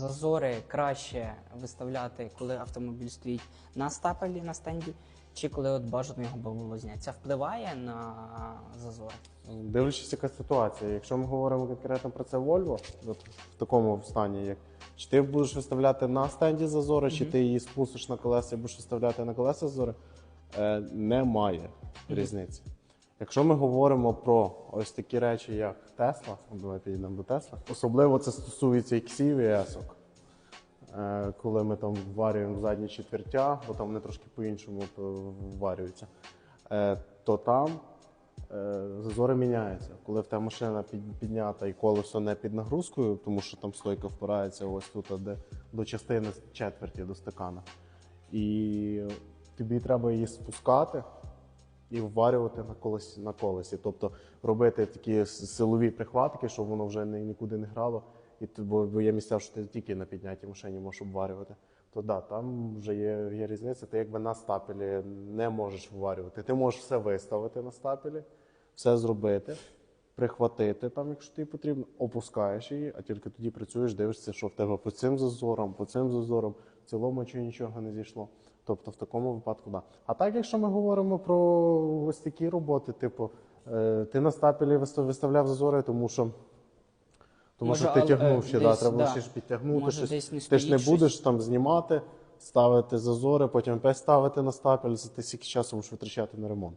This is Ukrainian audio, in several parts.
зазори краще виставляти, коли автомобіль стоїть на стапелі на стенді, чи коли от бажано його було зняти? Це впливає на зазори? Дивлячись, яка ситуація. Якщо ми говоримо конкретно про це Volvo, от в такому стані, як чи ти будеш виставляти на стенді зазори, чи ти її спустиш на колеса і будеш виставляти на колеса зазори, е, немає різниці. Якщо ми говоримо про ось такі речі, як Tesla, давайте йдемо до Tesla, особливо це стосується іксів і есок. Е, коли ми там варюємо задні четвертя, бо там вони трошки по-іншому варюються, е, то там е, зазори міняються. Коли в тебе машина піднята і колесо не під нагрузкою, тому що там стойка впирається ось тут, де до частини четверті до стакана. І тобі треба її спускати і вварювати на колесі, на колесі. Тобто робити такі силові прихватки, щоб воно вже ні- нікуди не грало. І бо, бо є місця, що ти тільки на піднятій машині можеш обварювати. То да, там вже є, є різниця. Ти якби на стапелі не можеш вварювати. Ти можеш все виставити на стапелі, все зробити, прихватити там, якщо тобі потрібно, опускаєш її, а тільки тоді працюєш, дивишся, що в тебе по цим зазорам, по цим зазорам, в цілому чи нічого не зійшло. Тобто в такому випадку, да. А так, якщо ми говоримо про ось такі роботи, типу, е, ти на стапелі виставляв зазори, тому що. Тому Може, що ти але, тягнув ще, десь, да, треба да. ще ж підтягнути. Може, щось. десь не ти ж не щось. будеш там знімати, ставити зазори, потім опять ставити на стапель, за ти стільки часу можеш витрачати на ремонт.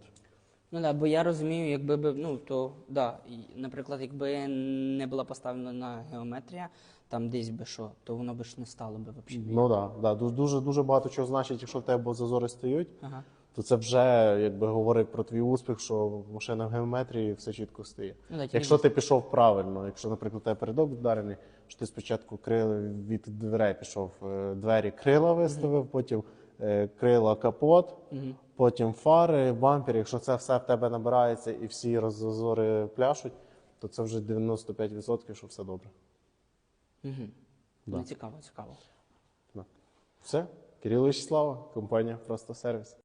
Ну да, бо я розумію, якби би, ну то да, і, наприклад, якби не була поставлена геометрія, там десь би що, то воно би ж не стало би взагалі. Ну так, да, да, дуже дуже багато чого значить, якщо в тебе зазори стають, Ага. то це вже якби говорить про твій успіх, що машина в геометрії все чітко стає. Ну, да, Якщо ти пішов правильно, якщо, наприклад, тебе передок вдарений, що ти спочатку крили від дверей пішов, е, двері крила виставив, потім е, крила капот, потім фари, бампер. Якщо це все в тебе набирається і всі роззори пляшуть, то це вже 95%, що все добре. Угу. Да. Ну, цікаво, цікаво. Да. Все, Кирило Вячеслава, компанія Просто Сервіс.